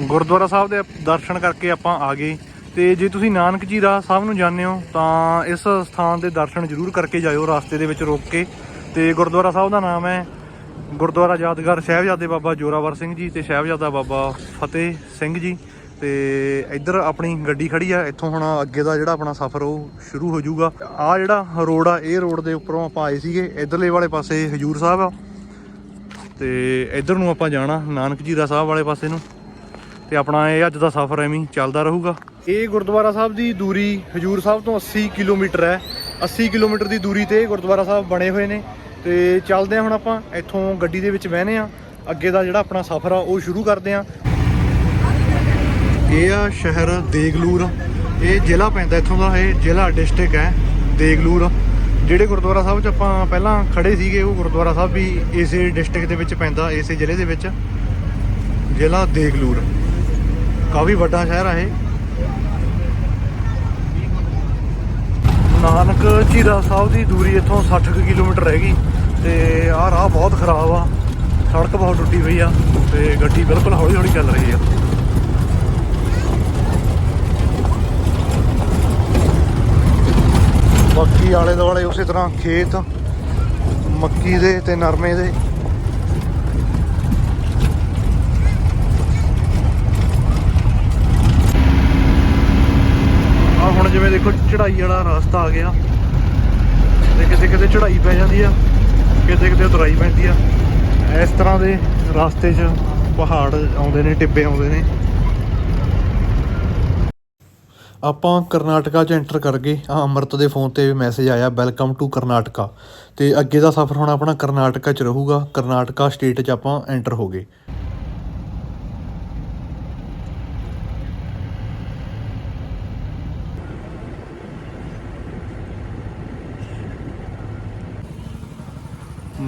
ਗੁਰਦੁਆਰਾ ਸਾਹਿਬ ਦੇ ਦਰਸ਼ਨ ਕਰਕੇ ਆਪਾਂ ਆ ਗਏ। ਤੇ ਜੇ ਤੁਸੀਂ ਨਾਨਕ ਜੀਰਾ ਸਾਹਿਬ ਨੂੰ ਜਾਂਦੇ ਹੋ, ਤਾਂ ਇਸ ਸਥਾਨ ਦੇ ਦਰਸ਼ਨ ਜ਼ਰੂਰ ਕਰਕੇ ਜਾਇਓ ਰਸਤੇ ਦੇ ਵਿੱਚ ਰੋਕ ਕੇ। ਤੇ ਗੁਰਦੁਆਰਾ ਸਾਹਿਬ ਦਾ ਨਾਮ ਹੈ ਗੁਰਦੁਆਰਾ ਯਾਦਗਾਰ ਸਾਹਿਬਜ਼ਾਦੇ ਬਾਬਾ ਜੋਰਾਵਰ ਸਿੰਘ ਜੀ ਤੇ ਸਾਹਿਬਜ਼ਾਦਾ ਬਾਬਾ ਫਤਿਹ ਸਿੰਘ ਜੀ। ਤੇ ਇੱਧਰ ਆਪਣੀ ਗੱਡੀ ਖੜੀ ਆ, ਇੱਥੋਂ ਹੁਣ ਅੱਗੇ ਦਾ ਜਿਹੜਾ ਆਪਣਾ ਸਫ਼ਰ ਉਹ ਸ਼ੁਰੂ ਹੋ ਜਾਊਗਾ। ਆ ਜਿਹੜਾ ਰੋਡ ਆ, ਇਹ ਰੋਡ ਦੇ ਉੱਪਰੋਂ ਆਪਾਂ ਆਏ ਸੀਗੇ, ਇਧਰਲੇ ਵਾਲੇ ਪਾਸੇ ਹਜੂਰ ਸਾਹਿਬ ਆ। ਤੇ ਇਧਰ ਨੂੰ ਆਪਾਂ ਜਾਣਾ ਨਾਨਕ ਜੀਰਾ ਸਾਹਿਬ ਵਾਲੇ ਪਾਸੇ ਨੂੰ। ਤੇ ਆਪਣਾ ਇਹ ਅੱਜ ਦਾ ਸਫ਼ਰ ਐਵੇਂ ਚੱਲਦਾ ਰਹੂਗਾ। ਇਹ ਗੁਰਦੁਆਰਾ ਸਾਹਿਬ ਦੀ ਦੂਰੀ ਹਜੂਰ ਸਾਹਿਬ ਤੋਂ 80 ਕਿਲੋਮੀਟਰ ਹੈ। 80 ਕਿਲੋਮੀਟਰ ਦੀ ਦੂਰੀ ਤੇ ਗੁਰਦੁਆਰਾ ਸਾਹਿਬ ਬਣੇ ਹੋਏ ਨੇ। ਤੇ ਚੱਲਦੇ ਹਾਂ ਹੁਣ ਆਪਾਂ, ਇੱਥੋਂ ਗੱਡੀ ਦੇ ਵਿੱਚ ਬਹਿਨੇ ਆ ਅੱਗੇ ਦਾ ਜਿਹੜਾ ਆਪਣਾ ਸਫ਼ਰ ਆ, ਉਹ ਸ਼ੁਰੂ ਕਰਦੇ ਆ ਇਹ ਆ ਸ਼ਹਿਰ ਦੇਗਲੂਰ। ਇਹ ਜ਼ਿਲ੍ਹਾ ਪੈਂਦਾ ਇੱਥੋਂ ਦਾ, ਇਹ ਜ਼ਿਲ੍ਹਾ ਡਿਸਟ੍ਰਿਕਟ ਹੈ ਦੇਗਲੂਰ। ਜਿਹੜੇ ਗੁਰਦੁਆਰਾ ਸਾਹਿਬ 'ਚ ਆਪਾਂ ਪਹਿਲਾਂ ਖੜੇ ਸੀਗੇ, ਉਹ ਗੁਰਦੁਆਰਾ ਸਾਹਿਬ ਵੀ ਇਸੇ ਡਿਸਟ੍ਰਿਕਟ ਦੇ ਵਿੱਚ ਪੈਂਦਾ, ਇਸੇ ਜ਼ਿਲ੍ਹੇ ਦੇ ਵਿੱਚ। ਜ਼ਿਲ੍ਹਾ ਦੇਗਲੂਰ। ਕਾਫੀ ਵੱਡਾ ਸ਼ਹਿਰ ਆ ਇਹ। ਨਾਨਕ ਝੀਰਾ ਸਾਹਿਬ ਦੀ ਦੂਰੀ ਇੱਥੋਂ 60 ਕੁ ਕਿਲੋਮੀਟਰ ਰਹਿ ਗਈ ਤੇ ਆਹ ਰਾਹ ਬਹੁਤ ਖਰਾਬ ਆ। ਸੜਕ ਬਹੁਤ ਟੁੱਟੀ ਹੋਈ ਆ ਤੇ ਗੱਡੀ ਬਿਲਕੁਲ ਹੌਲੀ ਹੌਲੀ ਚੱਲ ਰਹੀ ਆ। ਬਾਕੀ ਆਲੇ ਦੁਆਲੇ ਉਸੇ ਤਰ੍ਹਾਂ ਖੇਤ, ਮੱਕੀ ਦੇ ਤੇ ਨਰਮੇ ਦੇ ਆ ਹੁਣ ਜਿਵੇਂ ਦੇਖੋ ਚੜਾਈ ਵਾਲਾ ਰਸਤਾ ਆ ਗਿਆ ਤੇ ਕਿਤੇ ਕਿਤੇ ਚੜਾਈ ਪੈ ਜਾਂਦੀ ਆ, ਕਿਤੇ ਕਿਤੇ ਉਤਰਾਈ ਪੈਂਦੀ ਆ। ਇਸ ਤਰ੍ਹਾਂ ਦੇ ਰਸਤੇ 'ਚ ਪਹਾੜ ਆਉਂਦੇ ਨੇ, ਟਿੱਬੇ ਆਉਂਦੇ ਨੇ। ਆਪਾਂ ਕਰਨਾਟਕਾ 'ਚ ਐਂਟਰ ਕਰ ਗਏ। ਆ ਅਮਰਤ ਦੇ ਫੋਨ ਤੇ ਮੈਸੇਜ ਆਇਆ ਵੈਲਕਮ ਟੂ ਕਰਨਾਟਕਾ। ਤੇ ਅੱਗੇ ਦਾ ਸਫ਼ਰ ਹੁਣ ਆਪਣਾ ਕਰਨਾਟਕਾ 'ਚ ਰਹੂਗਾ। ਕਰਨਾਟਕਾ ਸਟੇਟ 'ਚ ਆਪਾਂ ਐਂਟਰ ਹੋ ਗਏ।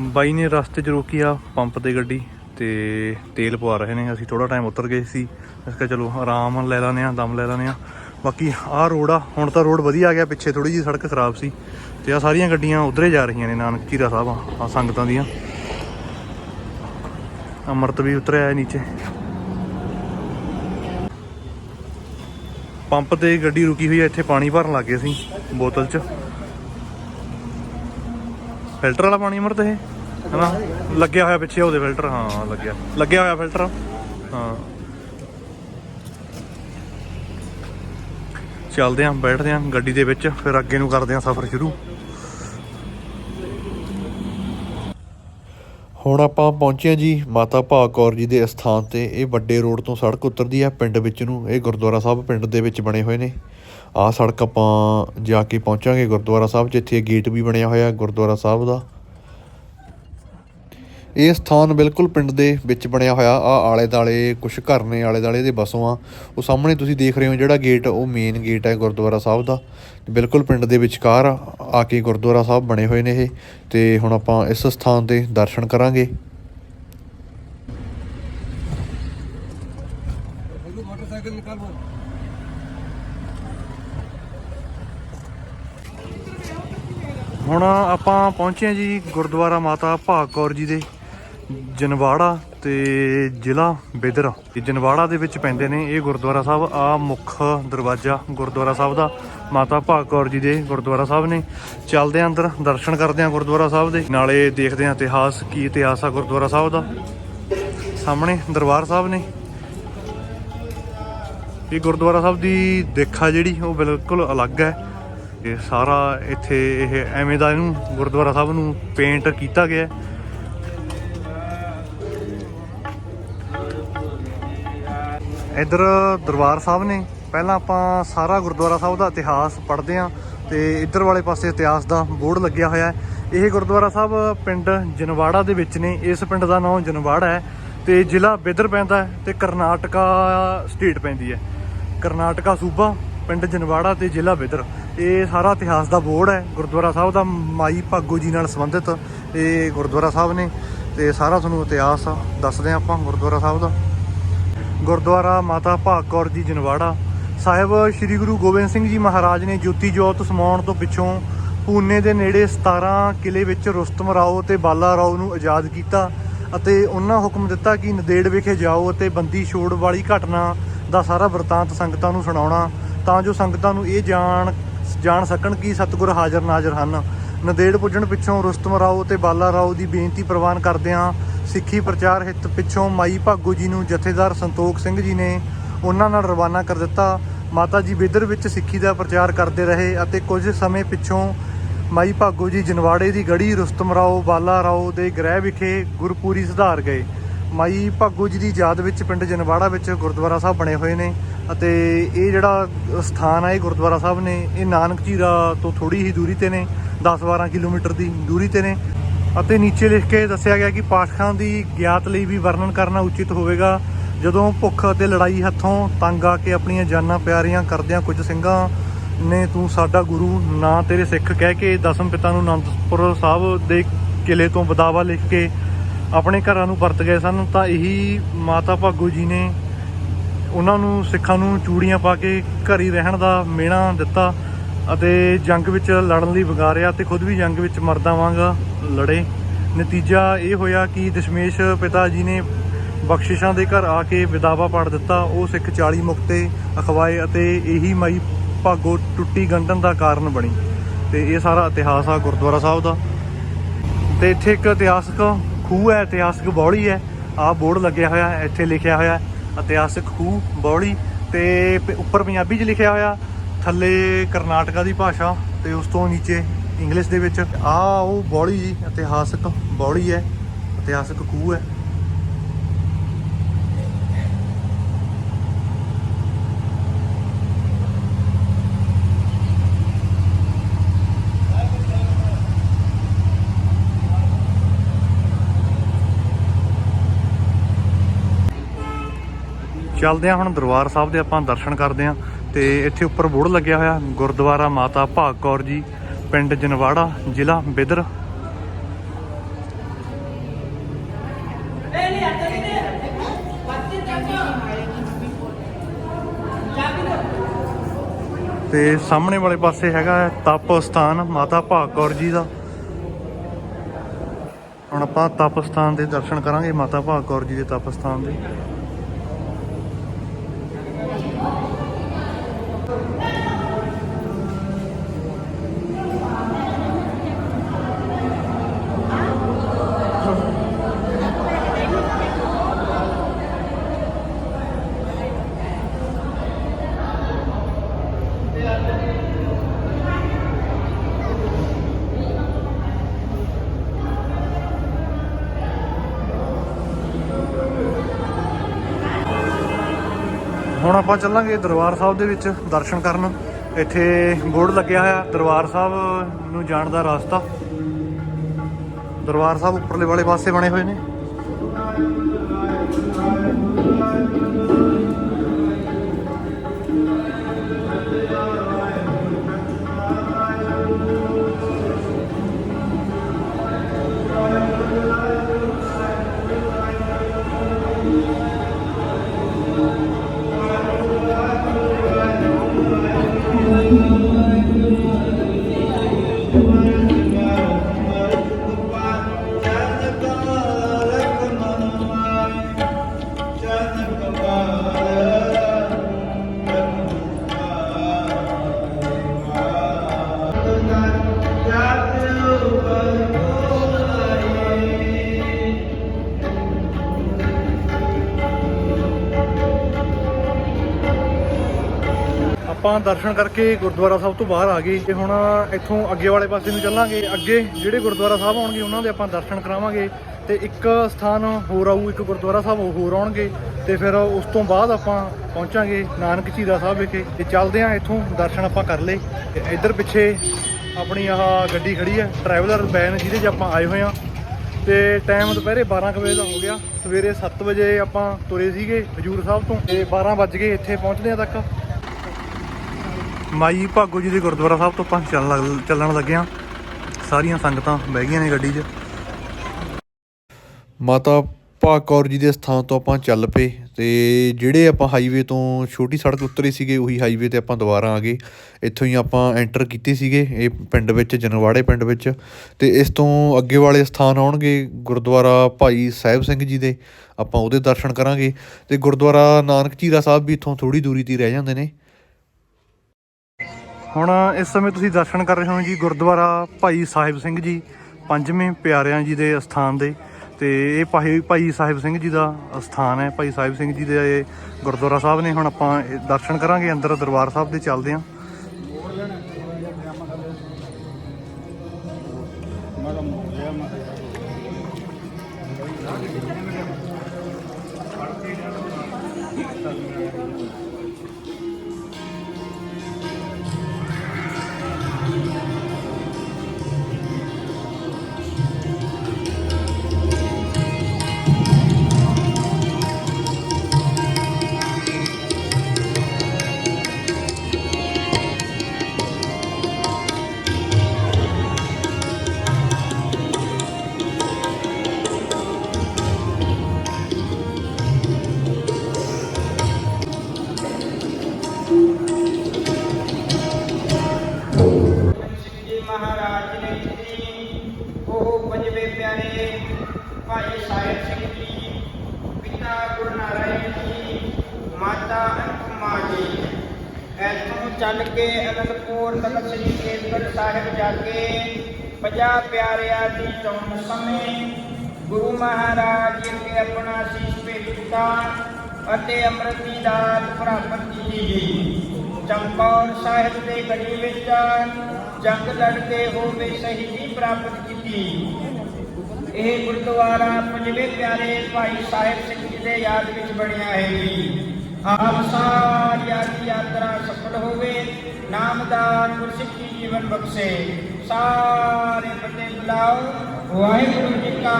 ਬਾਈ ਨੇ ਰਸਤੇ 'ਚ ਰੋਕੀ ਆ ਪੰਪ ਤੇ ਗੱਡੀ ਤੇ ਤੇਲ ਪਵਾ ਰਹੇ ਨੇ। ਅਸੀਂ ਥੋੜਾ ਟਾਈਮ ਉਤਰ ਗਏ ਸੀ। ਇਸ ਕਰਕੇ ਚਲੋ ਆਰਾਮ ਲੈ ਲਾਨੇ ਆ ਦਮ ਲੈ ਲਾਨੇ ਆ ਬਾਕੀ ਆਹ ਰੋਡ ਆ, ਹੁਣ ਤਾਂ ਰੋਡ ਵਧੀਆ ਆ ਗਿਆ। ਪਿੱਛੇ ਥੋੜੀ ਜੀ ਸੜਕ ਖਰਾਬ ਸੀ ਤੇ ਆ ਸਾਰੀਆਂ ਗੱਡੀਆਂ ਉਧਰੇ ਜਾ ਰਹੀਆਂ ਨੇ ਨਾਨਕ ਚੀਰਾ ਸਾਹਿਬ ਆ, ਆਹ ਸੰਗਤਾਂ ਦੀਆਂ। ਅਮਰਤ ਵੀ ਉਤਰਿਆ ਹੈ ਨੀਚੇ। ਪੰਪ ਤੇ ਗੱਡੀ ਰੁਕੀ ਹੋਈ ਹੈ ਇੱਥੇ ਪਾਣੀ ਭਰਨ ਲੱਗੇ ਸੀ ਬੋਤਲ 'ਚ। ਫਿਲਟਰ ਵਾਲਾ ਪਾਣੀ ਅਮਰਤ ਇਹ? ਹਨਾ? ਲੱਗਿਆ ਹੋਇਆ ਪਿੱਛੇ ਉਹਦੇ ਫਿਲਟਰ, ਹਾਂ, ਲੱਗਿਆ। ਲੱਗਿਆ ਹੋਇਆ ਫਿਲਟਰ? ਹਾਂ। ਚੱਲਦੇ ਆਂ, ਬੈਠਦੇ ਆਂ ਗੱਡੀ ਦੇ ਵਿੱਚ, ਫਿਰ ਅੱਗੇ ਨੂੰ ਕਰਦੇ ਆਂ ਸਫ਼ਰ ਸ਼ੁਰੂ। ਹੁਣ ਆਪਾਂ ਪਹੁੰਚੇ ਹਾਂ ਜੀ ਮਾਤਾ ਭਾਗ ਕੌਰ ਜੀ ਦੇ ਅਸਥਾਨ ਤੇ। ਇਹ ਵੱਡੇ ਰੋਡ ਤੋਂ ਸੜਕ ਉਤਰਦੀ ਹੈ ਪਿੰਡ ਵਿੱਚ ਨੂੰ। ਇਹ ਗੁਰਦੁਆਰਾ ਸਾਹਿਬ ਪਿੰਡ ਦੇ ਵਿੱਚ ਬਣੇ ਹੋਏ ਨੇ। ਆਹ ਸੜਕ ਆਪਾਂ ਜਾ ਕੇ ਪਹੁੰਚਾਂਗੇ ਗੁਰਦੁਆਰਾ ਸਾਹਿਬ, ਜਿੱਥੇ ਗੇਟ ਵੀ ਬਣਿਆ ਹੋਇਆ ਗੁਰਦੁਆਰਾ ਸਾਹਿਬ ਦਾ। ਇਹ ਸਥਾਨ ਬਿਲਕੁਲ ਪਿੰਡ ਦੇ ਵਿੱਚ ਬਣਿਆ ਹੋਇਆ, ਆ ਆਲੇ ਦਾਲੇ ਕੁਝ ਘਰ ਨੇ ਆਲੇ ਦਾਲੇ ਦੇ ਬਸੋਂ ਆ। ਉਹ ਸਾਹਮਣੇ ਤੁਸੀਂ ਦੇਖ ਰਹੇ ਹੋ ਜਿਹੜਾ ਗੇਟ ਉਹ ਮੇਨ ਗੇਟ ਹੈ ਗੁਰਦੁਆਰਾ ਸਾਹਿਬ ਦਾ। ਬਿਲਕੁਲ ਪਿੰਡ ਦੇ ਵਿਚਕਾਰ ਆ ਕੇ ਗੁਰਦੁਆਰਾ ਸਾਹਿਬ ਬਣੇ ਹੋਏ ਨੇ ਇਹ। ਤੇ ਹੁਣ ਆਪਾਂ ਇਸ ਸਥਾਨ ਦੇ ਦਰਸ਼ਨ ਕਰਾਂਗੇ। ਹੁਣ ਆਪਾਂ ਪਹੁੰਚੇ ਜੀ ਗੁਰਦੁਆਰਾ ਮਾਤਾ ਭਾਗ ਕੌਰ ਜੀ ਦੇ। ਜਨਵਾੜਾ ਤੇ ਜ਼ਿਲ੍ਹਾ ਬਿਦਰ। ਇਹ ਜਨਵਾੜਾ ਦੇ ਵਿੱਚ ਪੈਂਦੇ ਨੇ ਇਹ ਗੁਰਦੁਆਰਾ ਸਾਹਿਬ। ਆ ਮੁੱਖ ਦਰਵਾਜ਼ਾ ਗੁਰਦੁਆਰਾ ਸਾਹਿਬ ਦਾ। ਮਾਤਾ ਭਾਗ ਕੌਰ ਜੀ ਦੇ ਗੁਰਦੁਆਰਾ ਸਾਹਿਬ ਨੇ। ਚੱਲਦੇ ਆਂ ਅੰਦਰ, ਦਰਸ਼ਨ ਕਰਦੇ ਆਂ ਗੁਰਦੁਆਰਾ ਸਾਹਿਬ ਦੇ। ਨਾਲੇ ਦੇਖਦੇ ਆਂ ਇਤਿਹਾਸ, ਕੀ ਇਤਿਹਾਸ ਆ ਗੁਰਦੁਆਰਾ ਸਾਹਿਬ ਦਾ। ਸਾਹਮਣੇ ਦਰਬਾਰ ਸਾਹਿਬ ਨੇ। ਇਹ ਗੁਰਦੁਆਰਾ ਸਾਹਿਬ ਦੀ ਦੇਖਾ ਜਿਹੜੀ, ਉਹ ਬਿਲਕੁਲ ਅਲੱਗ ਹੈ। ਇਹ ਸਾਰਾ ਇੱਥੇ ਇਹ ਐਵੇਂ ਦਾ ਇਹਨੂੰ ਗੁਰਦੁਆਰਾ ਸਾਹਿਬ ਨੂੰ ਪੇਂਟ ਕੀਤਾ ਗਿਆ ਹੈ। ਇੱਧਰ ਦਰਬਾਰ ਸਾਹਿਬ ਨੇ, ਪਹਿਲਾਂ ਆਪਾਂ ਸਾਰਾ ਗੁਰਦੁਆਰਾ ਸਾਹਿਬ ਦਾ ਇਤਿਹਾਸ ਪੜ੍ਹਦੇ ਆਂ ਤੇ ਇੱਧਰ ਵਾਲੇ ਪਾਸੇ ਇਤਿਹਾਸ ਦਾ ਬੋਰਡ ਲੱਗਿਆ ਹੋਇਆ ਹੈ। ਇਹ ਗੁਰਦੁਆਰਾ ਸਾਹਿਬ ਪਿੰਡ ਜਨਵਾੜਾ ਦੇ ਵਿੱਚ ਨੇ, ਇਸ ਪਿੰਡ ਦਾ ਨਾਮ ਜਨਵਾੜਾ ਹੈ ਤੇ ਜ਼ਿਲ੍ਹਾ ਬਿਦਰ ਪੈਂਦਾ ਹੈ ਤੇ ਕਰਨਾਟਕਾ ਸਟੇਟ ਪੈਂਦੀ ਹੈ। ਕਰਨਾਟਕਾ ਸੂਬਾ, ਪਿੰਡ ਜਨਵਾੜਾ ਤੇ ਜ਼ਿਲ੍ਹਾ ਬਿਦਰ। ਇਹ ਸਾਰਾ ਇਤਿਹਾਸ ਦਾ ਬੋਰਡ ਹੈ, ਗੁਰਦੁਆਰਾ ਸਾਹਿਬ ਦਾ ਮਾਈ ਭਾਗੋ ਜੀ ਨਾਲ ਸੰਬੰਧਿਤ ਇਹ ਗੁਰਦੁਆਰਾ ਸਾਹਿਬ ਨੇ ਤੇ ਸਾਰਾ ਤੁਹਾਨੂੰ ਇਤਿਹਾਸ ਦੱਸਦੇ ਹਾਂ ਆਪਾਂ ਗੁਰਦੁਆਰਾ ਸਾਹਿਬ ਦਾ। ਗੁਰਦੁਆਰਾ ਮਾਤਾ ਭਾਗ ਕੌਰ ਜੀ ਜਨਵਾੜਾ ਸਾਹਿਬ ਸ੍ਰੀ ਗੁਰੂ ਗੋਬਿੰਦ ਸਿੰਘ ਜੀ ਮਹਾਰਾਜ ਨੇ ਜੋਤੀ ਜੋਤ ਸਮਾਉਣ ਤੋਂ ਪਿੱਛੋਂ ਪੂਨੇ ਦੇ ਨੇੜੇ 17 ਕਿਲੇ ਵਿੱਚ ਰੁਸਤਮ ਰਾਓ ਤੇ ਬਾਲਾ ਰਾਓ ਨੂੰ ਆਜ਼ਾਦ ਕੀਤਾ ਅਤੇ ਉਹਨਾਂ ਹੁਕਮ ਦਿੱਤਾ ਕਿ ਨਦੇੜ ਵਿਖੇ ਜਾਓ ਅਤੇ ਬੰਦੀ ਛੋੜ ਵਾਲੀ ਘਟਨਾ ਦਾ ਸਾਰਾ ਵਰਤਾਂਤ ਸੰਗਤਾਂ ਨੂੰ ਸੁਣਾਉਣਾ ਤਾਂ ਜੋ ਸੰਗਤਾਂ ਨੂੰ ਇਹ ਜਾਣ ਜਾਣ ਸਕਣ ਕਿ ਸਤਿਗੁਰ ਹਾਜ਼ਰ ਨਾਜ਼ਰ ਹਨ। ਨੰਦੇੜ ਪੁੱਜਣ ਪਿੱਛੋਂ ਰੁਸਤਮ ਰਾਓ ਤੇ ਬਾਲਾ ਰਾਓ ਦੀ ਬੇਨਤੀ ਪ੍ਰਵਾਨ ਕਰਦਿਆਂ ਸਿੱਖੀ ਪ੍ਰਚਾਰ ਹਿੱਤ ਪਿੱਛੋਂ ਮਾਈ ਭਾਗੋ ਜੀ ਨੂੰ ਜਥੇਦਾਰ ਸੰਤੋਖ ਸਿੰਘ ਜੀ ਨੇ ਉਹਨਾਂ ਨਾਲ ਰਵਾਨਾ ਕਰ ਦਿੱਤਾ। ਮਾਤਾ ਜੀ ਬਿਦਰ ਵਿੱਚ ਸਿੱਖੀ ਦਾ ਪ੍ਰਚਾਰ ਕਰਦੇ ਰਹੇ ਅਤੇ ਕੁਝ ਸਮੇਂ ਪਿੱਛੋਂ ਮਾਈ ਭਾਗੋ ਜੀ ਜਨਵਾੜੇ ਦੀ ਗੜੀ ਰੁਸਤਮ ਰਾਓ, ਬਾਲਾ ਰਾਓ ਦੇ ਗ੍ਰਹਿ ਵਿਖੇ ਗੁਰਪੂਰੀ ਸੁਧਾਰ ਗਏ। ਮਾਈ ਭਾਗੋ ਜੀ ਦੀ ਯਾਦ ਵਿੱਚ ਪਿੰਡ ਜਨਵਾੜਾ ਵਿੱਚ ਗੁਰਦੁਆਰਾ ਸਾਹਿਬ ਬਣੇ ਹੋਏ ਨੇ ਅਤੇ ਇਹ ਜਿਹੜਾ ਸਥਾਨ ਹੈ ਇਹ ਗੁਰਦੁਆਰਾ ਸਾਹਿਬ ਨੇ, ਇਹ ਨਾਨਕ ਝੀਰਾ ਤੋਂ ਥੋੜੀ ਹੀ ਦੂਰੀ ਤੇ ਨੇ। 10-12 ਕਿਲੋਮੀਟਰ ਦੀ ਦੂਰੀ ਤੇ ਨੇ। ਅਤੇ ਨੀਚੇ ਲਿਖ ਕੇ ਦੱਸਿਆ ਗਿਆ ਕਿ ਪਾਠਕਾਂ ਦੀ ਗਿਆਤ ਲਈ ਵੀ ਵਰਣਨ ਕਰਨਾ ਉਚਿਤ ਹੋਵੇਗਾ। ਜਦੋਂ ਭੁੱਖ ਅਤੇ ਲੜਾਈ ਹੱਥੋਂ ਤੰਗ ਆ ਕੇ ਆਪਣੀਆਂ ਜਾਨਾਂ ਪਿਆਰੀਆਂ ਕਰਦਿਆਂ ਕੁਝ ਸਿੰਘਾਂ ਨੇ ਤੂੰ ਸਾਡਾ ਗੁਰੂ, ਨਾ ਤੇਰੇ ਸਿੱਖ ਕਹਿ ਕੇ ਦਸਮ ਪਿਤਾ ਨੂੰ ਅਨੰਦਪੁਰ ਸਾਹਿਬ ਦੇ ਕਿਲੇ ਤੋਂ ਬਦਾਵਾ ਲਿਖ ਕੇ ਆਪਣੇ ਘਰਾਂ ਨੂੰ ਪਰਤ ਗਏ ਸਨ, ਤਾਂ ਇਹੀ ਮਾਤਾ ਭਾਗੋ ਜੀ ਨੇ ਉਹਨਾਂ ਨੂੰ ਸਿੱਖਾਂ ਨੂੰ ਚੂੜੀਆਂ ਪਾ ਕੇ ਘਰ ਹੀ ਰਹਿਣ ਦਾ ਮਿਹਣਾ ਦਿੱਤਾ। ਅਤੇ ਜੰਗ ਵਿੱਚ ਲੜਨ ਲਈ ਵਗਾਰਿਆ ਤੇ ਖੁਦ ਵੀ ਜੰਗ ਵਿੱਚ ਮਰਦਾਂ ਵਾਂਗ ਲੜੇ। ਨਤੀਜਾ ਇਹ ਹੋਇਆ ਕਿ ਦਸ਼ਮੇਸ਼ ਪਿਤਾ ਜੀ ਨੇ ਬਖਸ਼ਿਸ਼ਾਂ ਦੇ ਘਰ ਆ ਕੇ ਵਿਦਾਵਾ ਪੜ ਦਿੱਤਾ। ਉਹ ਸਿੱਖ 40 ਮੁਕਤੇ ਅਖਵਾਏ ਅਤੇ ਇਹੀ ਮਾਈ ਭਾਗੋ ਟੁੱਟੀ ਗੰਢਣ ਦਾ ਕਾਰਨ ਬਣੀ। ਤੇ ਇਹ ਸਾਰਾ ਇਤਿਹਾਸ ਆ ਗੁਰਦੁਆਰਾ ਸਾਹਿਬ ਦਾ। ਤੇ ਇੱਥੇ ਇੱਕ ਇਤਿਹਾਸਕ ਖੂਹ ਹੈ, ਇਤਿਹਾਸਕ ਬੌਲੀ ਹੈ। ਆਹ ਬੋਰਡ ਲੱਗਿਆ ਹੋਇਆ, ਇੱਥੇ ਲਿਖਿਆ ਹੋਇਆ, ਇਤਿਹਾਸਕ ਖੂਹ, ਬੌਲੀ। ਤੇ ਪ- ਉੱਪਰ ਪੰਜਾਬੀ 'ਚ ਲਿਖਿਆ ਹੋਇਆ ਥੱਲੇ ਕਰਨਾਟਕਾ ਦੀ ਭਾਸ਼ਾ ਤੇ ਉਸ ਤੋਂ ਨੀਚੇ ਇੰਗਲਿਸ਼ ਦੇ ਵਿੱਚ। ਆਹ ਉਹ ਬੌਲੀ ਜੀ, ਇਤਿਹਾਸਕ ਬੌਲੀ ਹੈ, ਇਤਿਹਾਸਕ ਖੂਹ ਹੈ। ਚੱਲਦੇ ਆ ਹੁਣ ਦਰਬਾਰ ਸਾਹਿਬ ਦੇ ਆਪਾਂ ਦਰਸ਼ਨ ਕਰਦੇ ਆ ਤੇ ਇੱਥੇ ਉੱਪਰ ਬੋਰਡ ਲੱਗਿਆ ਹੋਇਆ, ਗੁਰਦੁਆਰਾ ਮਾਤਾ ਭਾਗ ਕੌਰ ਜੀ, ਪਿੰਡ ਜਨਵਾੜਾ, ਜ਼ਿਲ੍ਹਾ ਬਿਦਰ। ਤੇ ਸਾਹਮਣੇ ਵਾਲੇ ਪਾਸੇ ਹੈਗਾ ਹੈ ਤਪ ਸਥਾਨ, ਮਾਤਾ ਭਾਗ ਕੌਰ ਜੀ ਦਾ। ਹੁਣ ਆਪਾਂ ਤਪ ਸਥਾਨ ਦੇ ਦਰਸ਼ਨ ਕਰਾਂਗੇ, ਮਾਤਾ ਭਾਗ ਕੌਰ ਜੀ ਦੇ ਤਪ ਸਥਾਨ ਦੇ। ਆਪਾਂ ਚੱਲਾਂਗੇ ਦਰਬਾਰ ਸਾਹਿਬ ਦੇ ਵਿੱਚ ਦਰਸ਼ਨ ਕਰਨ। ਇੱਥੇ ਬੋਰਡ ਲੱਗਿਆ ਹੋਇਆ, ਦਰਬਾਰ ਸਾਹਿਬ ਨੂੰ ਜਾਣ ਦਾ ਰਸਤਾ। ਦਰਬਾਰ ਸਾਹਿਬ ਉੱਪਰਲੇ ਵਾਲੇ ਪਾਸੇ ਬਣੇ ਹੋਏ ਨੇ। ਆਪਾਂ ਦਰਸ਼ਨ ਕਰਕੇ ਗੁਰਦੁਆਰਾ ਸਾਹਿਬ ਤੋਂ ਬਾਹਰ ਆ ਗਏ ਤੇ ਹੁਣ ਇੱਥੋਂ ਅੱਗੇ ਵਾਲੇ ਪਾਸੇ ਨੂੰ ਚੱਲਾਂਗੇ। ਅੱਗੇ ਜਿਹੜੇ ਗੁਰਦੁਆਰਾ ਸਾਹਿਬ ਆਉਣਗੇ, ਉਹਨਾਂ ਦੇ ਆਪਾਂ ਦਰਸ਼ਨ ਕਰਾਵਾਂਗੇ। ਤੇ ਇੱਕ ਸਥਾਨ ਹੋਰ ਆਊ, ਇੱਕ ਗੁਰਦੁਆਰਾ ਸਾਹਿਬ ਉਹ ਹੋਰ ਆਉਣਗੇ। ਤੇ ਫਿਰ ਉਸ ਤੋਂ ਬਾਅਦ ਆਪਾਂ ਪਹੁੰਚਾਂਗੇ ਨਾਨਕ ਝੀਰਾ ਸਾਹਿਬ ਵਿਖੇ। ਤੇ ਚੱਲਦੇ ਆਂ ਇੱਥੋਂ, ਦਰਸ਼ਨ ਆਪਾਂ ਕਰ ਲਏ। ਤੇ ਇੱਧਰ ਪਿੱਛੇ ਆਪਣੀ ਆਹ ਗੱਡੀ ਖੜੀ ਹੈ ਟਰੈਵਲਰ ਵੈਨ ਜਿਹਦੇ 'ਚ ਆਪਾਂ ਆਏ ਹੋਏ ਆ ਤੇ ਟਾਈਮ ਦੁਪਹਿਰੇ 12 ਕੁ ਵਜੇ ਦਾ ਹੋ ਗਿਆ। ਸਵੇਰੇ 7 ਵਜੇ ਆਪਾਂ ਤੁਰੇ ਸੀਗੇ ਹਜੂਰ ਸਾਹਿਬ ਤੋਂ। ਤੇ 12 ਵੱਜ ਗਏ ਇੱਥੇ ਪਹੁੰਚਦੇ ਆ ਤੱਕ। ਮਾਈ ਭਾਗੋ ਜੀ ਦੇ ਗੁਰਦੁਆਰਾ ਸਾਹਿਬ ਤੋਂ ਆਪਾਂ ਚੱਲਣ ਲੱਗ- ਚੱਲਣ ਲੱਗੇ ਆ ਸਾਰੀਆਂ ਸੰਗਤਾਂ ਬਹਿ ਗਈਆਂ ਨੇ ਗੱਡੀ 'ਚ। ਮਾਤਾ ਭਾਗ ਕੌਰ ਜੀ ਦੇ ਸਥਾਨ ਤੋਂ ਆਪਾਂ ਚੱਲ ਪਏ ਤੇ ਜਿਹੜੇ ਆਪਾਂ ਹਾਈਵੇ ਤੋਂ ਛੋਟੀ ਸੜਕ ਉਤਰੇ ਸੀਗੇ, ਉਹੀ ਹਾਈਵੇ ਤੇ ਆਪਾਂ ਦੁਬਾਰਾ ਆ ਗਏ। ਇੱਥੋਂ ਹੀ ਆਪਾਂ ਐਂਟਰ ਕੀਤੇ ਸੀਗੇ, ਇਹ ਪਿੰਡ ਵਿੱਚ, ਜਨਵਾੜੇ ਪਿੰਡ ਵਿੱਚ। ਤੇ ਇਸ ਤੋਂ ਅੱਗੇ ਵਾਲੇ ਸਥਾਨ ਆਉਣਗੇ ਗੁਰਦੁਆਰਾ ਭਾਈ ਸਾਹਿਬ ਸਿੰਘ ਜੀ ਦੇ। ਆਪਾਂ ਉਹਦੇ ਦਰਸ਼ਨ ਕਰਾਂਗੇ। ਤੇ ਗੁਰਦੁਆਰਾ ਨਾਨਕ ਝੀਰਾ ਸਾਹਿਬ ਵੀ ਇੱਥੋਂ ਥੋੜੀ ਦੂਰੀ ਤੇ ਰਹਿ ਜਾਂਦੇ ਨੇ। ਹੁਣ ਇਸ ਸਮੇਂ ਤੁਸੀਂ ਦਰਸ਼ਨ ਕਰ ਰਹੇ ਹੋ ਜੀ ਗੁਰਦੁਆਰਾ ਭਾਈ ਸਾਹਿਬ ਸਿੰਘ ਜੀ, ਪੰਜਵੇਂ ਪਿਆਰਿਆਂ ਜੀ ਦੇ ਅਸਥਾਨ ਦੇ ਤੇ ਇਹ ਭਾਈ ਭਾਈ ਸਾਹਿਬ ਸਿੰਘ ਜੀ ਦਾ ਅਸਥਾਨ ਹੈ। ਭਾਈ ਸਾਹਿਬ ਸਿੰਘ ਜੀ ਦੇ ਇਹ ਗੁਰਦੁਆਰਾ ਸਾਹਿਬ ਨੇ ਹੁਣ ਆਪਾਂ ਦਰਸ਼ਨ ਕਰਾਂਗੇ, ਅੰਦਰ ਦਰਬਾਰ ਸਾਹਿਬ ਦੇ ਚੱਲਦੇ ਹਾਂ। ਚੱਲ ਕੇ ਅਨੰਦਪੁਰ ਤਖਤ ਸ੍ਰੀ ਕੇਸਗੜ੍ਹ ਸਾਹਿਬ ਜਾ ਕੇ ਪੰਜਾਹ ਪਿਆਰਿਆਂ ਦੀ ਚੋਣ ਸਮੇਂ ਗੁਰੂ ਮਹਾਰਾਜ ਜੀ ਅੱਗੇ ਆਪਣਾ ਸੀਸ ਭੇਟ ਅਤੇ ਅੰਮ੍ਰਿਤ ਦਾਤ ਪ੍ਰਾਪਤ ਕੀਤੀ ਜੀ ਚਮਕੌਰ ਸਾਹਿਬ ਦੇ ਗੜੀ ਵਿੱਚ ਜੰਗ ਲੜਦੇ ਹੋਵੇ ਸ਼ਹੀਦੀ ਪ੍ਰਾਪਤ ਕੀਤੀ। ਇਹ ਗੁਰਦੁਆਰਾ ਪੰਜਵੇਂ ਪਿਆਰੇ ਭਾਈ ਸਾਹਿਬ ਸਿੰਘ ਜੀ ਦੇ ਯਾਦ ਵਿੱਚ ਬਣਿਆ ਹੈ ਜੀ। ਆਪ ਸਾਰਿਆਂ ਦੀ ਯਾਤਰਾ ਸਫਲ ਹੋਵੇ, ਨਾਮਦਾਨ ਗੁਰਸਿੱਖੀ ਜੀਵਨ ਬਖਸ਼ੇ। ਸਾਰੇ ਬੰਦੇ ਬੁਲਾਓ, ਵਾਹਿਗੁਰੂ ਜੀ ਕਾ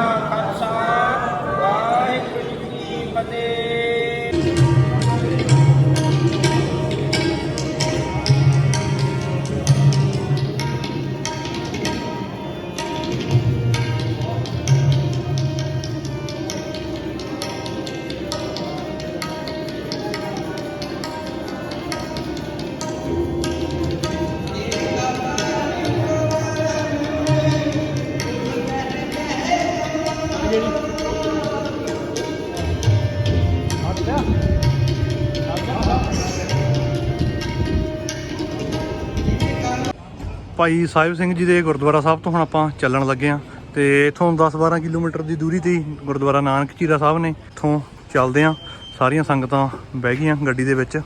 ਭਾਈ ਸਾਹਿਬ ਸਿੰਘ ਜੀ ਦੇ ਗੁਰਦੁਆਰਾ ਸਾਹਿਬ ਤੋਂ ਹੁਣ ਆਪਾਂ ਚੱਲਣ ਲੱਗੇ ਹਾਂ ਤੇ ਇਥੋਂ 10-12 ਕਿਲੋਮੀਟਰ ਦੀ ਦੂਰੀ ਤੇ ਹੀ ਗੁਰਦੁਆਰਾ ਨਾਨਕ ਝੀਰਾ ਸਾਹਿਬ ਨੇ ਇਥੋਂ ਚੱਲਦੇ ਹਾਂ। ਸਾਰੀਆਂ ਸੰਗਤਾਂ ਬਹਿ ਗਈਆਂ ਗੱਡੀ ਦੇ ਵਿੱਚ।